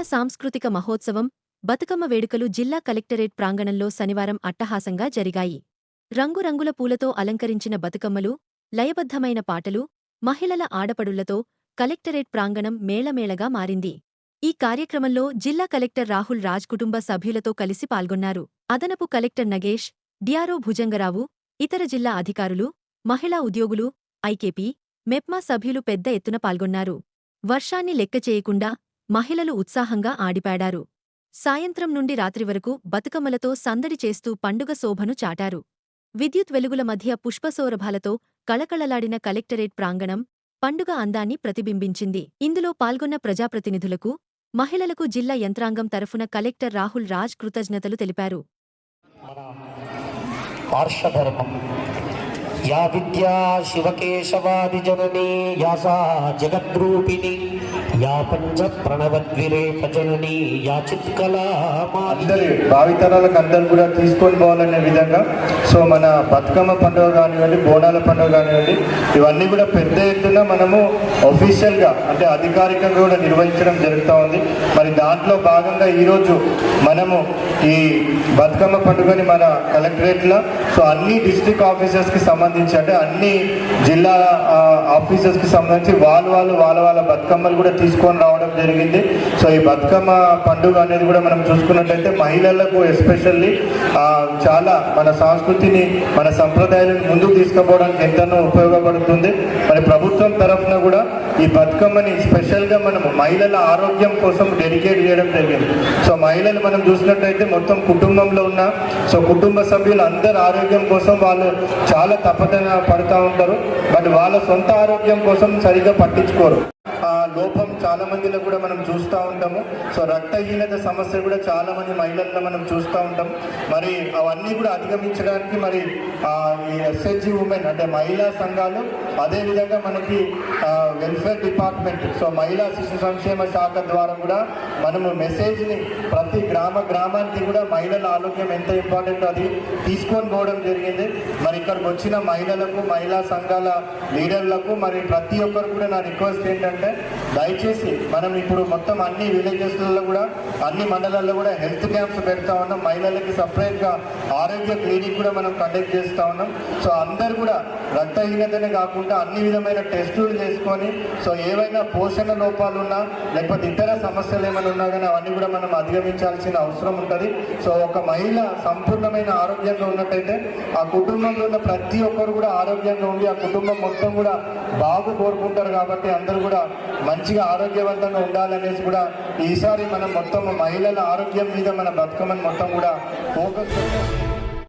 తెలంగాణ సాంస్కృతిక మహోత్సవం బతుకమ్మ వేడుకలు జిల్లా కలెక్టరేట్ ప్రాంగణంలో శనివారం అట్టహాసంగా జరిగాయి. రంగురంగుల పూలతో అలంకరించిన బతుకమ్మలు లయబద్ధమైన పాటలు మహిళల ఆడపడులతో కలెక్టరేట్ ప్రాంగణం మేళమేళగా మారింది. ఈ కార్యక్రమంలో జిల్లా కలెక్టర్ రాహుల్ రాజ్ కుటుంబ సభ్యులతో కలిసి పాల్గొన్నారు. అదనపు కలెక్టర్ నగేష్ డిఆర్ఓ భుజంగరావు ఇతర జిల్లా అధికారులు మహిళా ఉద్యోగులు ఐకేపీ మెప్మా సభ్యులు పెద్ద ఎత్తున పాల్గొన్నారు. వర్షాన్ని లెక్క చేయకుండా మహిళలు ఉత్సాహంగా ఆడిపాడారు. సాయంత్రం నుండి రాత్రి వరకు బతుకమ్మలతో సందడి చేస్తూ పండుగ శోభను చాటారు. విద్యుత్ వెలుగుల మధ్య పుష్పసౌరభాలతో కళకళలాడిన కలెక్టరేట్ ప్రాంగణం పండుగ అందాన్ని ప్రతిబింబించింది. ఇందులో పాల్గొన్న ప్రజాప్రతినిధులకు మహిళలకు జిల్లా యంత్రాంగం తరఫున కలెక్టర్ రాహుల్ రాజ్ కృతజ్ఞతలు తెలిపారు. మన ఆర్షధర్మం యా విద్యా శివకేశవాది జననీ యా జగద్రూపిణి యా పంచ ప్రణవద్విరేక యా అందరి భావితరాలకు అందరు కూడా తీసుకొని పోవాలనే విధంగా సో మన బతుకమ్మ పండుగ కానివ్వండి బోనాల పండుగ కానివ్వండి ఇవన్నీ కూడా పెద్ద ఎత్తున మనము ఒఫీషియల్గా అంటే అధికారికంగా కూడా నిర్వహించడం జరుగుతూ ఉంది. మరి దాంట్లో భాగంగా ఈరోజు మనము ఈ బతుకమ్మ పండుగని మన కలెక్టరేట్లో సో అన్ని డిస్ట్రిక్ట్ ఆఫీసర్స్కి సంబంధించి అంటే అన్ని జిల్లా ఆఫీసర్స్కి సంబంధించి వాళ్ళు వాళ్ళు వాళ్ళ వాళ్ళ బతుకమ్మలు కూడా తీసుకొని రావడం జరిగింది. సో ఈ బతుకమ్మ పండుగ అనేది కూడా మనం చూసుకున్నట్లయితే మహిళలకు ఎస్పెషల్లీ చాలా మన సంస్కృతిని మన సంప్రదాయాలను ముందుకు తీసుకుపోవడానికి ఎంతనో ఉపయోగపడుతుంది. మరి ప్రభుత్వం తరఫున కూడా ఈ బతుకమ్మని స్పెషల్గా మనం మహిళల ఆరోగ్యం కోసం డెడికేట్ చేయడం జరిగింది. సో మహిళలు మనం చూసినట్టయితే మొత్తం కుటుంబంలో ఉన్న సో కుటుంబ సభ్యులు అందరి ఆరోగ్యం కోసం వాళ్ళు చాలా తప్పదన పడుతూ ఉంటారు. బట్ వాళ్ళ సొంత ఆరోగ్యం కోసం సరిగా పట్టించుకోరు. ఆ చాలా మందిలో కూడా మనం చూస్తూ ఉంటాము. సో రక్తహీనత సమస్య కూడా చాలా మంది మహిళల్లో మనం చూస్తూ ఉంటాం. మరి అవన్నీ కూడా అధిగమించడానికి మరి ఈ ఎస్హెచ్జి ఉమెన్ అంటే మహిళా సంఘాలు అదేవిధంగా మనకి వెల్ఫేర్ డిపార్ట్మెంట్ సో మహిళా శిశు సంక్షేమ శాఖ ద్వారా కూడా మనము మెసేజ్ని ప్రతి గ్రామ గ్రామానికి కూడా మహిళల ఆరోగ్యం ఎంత ఇంపార్టెంట్ అది తీసుకొని పోవడం జరిగింది. మరి ఇక్కడికి వచ్చిన మహిళలకు మహిళా సంఘాల లీడర్లకు మరి ప్రతి ఒక్కరు కూడా నా రిక్వెస్ట్ ఏంటంటే దయచేసి మనం ఇప్పుడు మొత్తం అన్ని విలేజెస్లలో కూడా అన్ని మండలాల్లో కూడా హెల్త్ క్యాంప్స్ పెడతా ఉన్నాం. మహిళలకి సపరేట్గా ఆరోగ్య క్లినిక్ కూడా మనం కండక్ట్ చేస్తూ ఉన్నాం. సో అందరు కూడా రక్తహీనతనే కాకుండా అన్ని విధమైన టెస్టులు చేసుకొని సో ఏవైనా పోషణ లోపాలు ఉన్నా లేకపోతే ఇతర సమస్యలు ఏమైనా ఉన్నా కానీ అవన్నీ కూడా మనం అధిగమించాల్సిన అవసరం ఉంటుంది. సో ఒక మహిళ సంపూర్ణమైన ఆరోగ్యంగా ఉన్నట్టయితే ఆ కుటుంబంలో ఉన్న ప్రతి ఒక్కరు కూడా ఆరోగ్యంగా ఉండి ఆ కుటుంబం మొత్తం కూడా బాగు కోరుకుంటారు కాబట్టి అందరూ కూడా మంచిగా ఆరోగ్యవంతంగా ఉండాలనేసి కూడా ఈసారి మనం మొత్తం మహిళల ఆరోగ్యం మీద మన బతుకమని మొత్తం కూడా ఫోకస్ చేస్తాం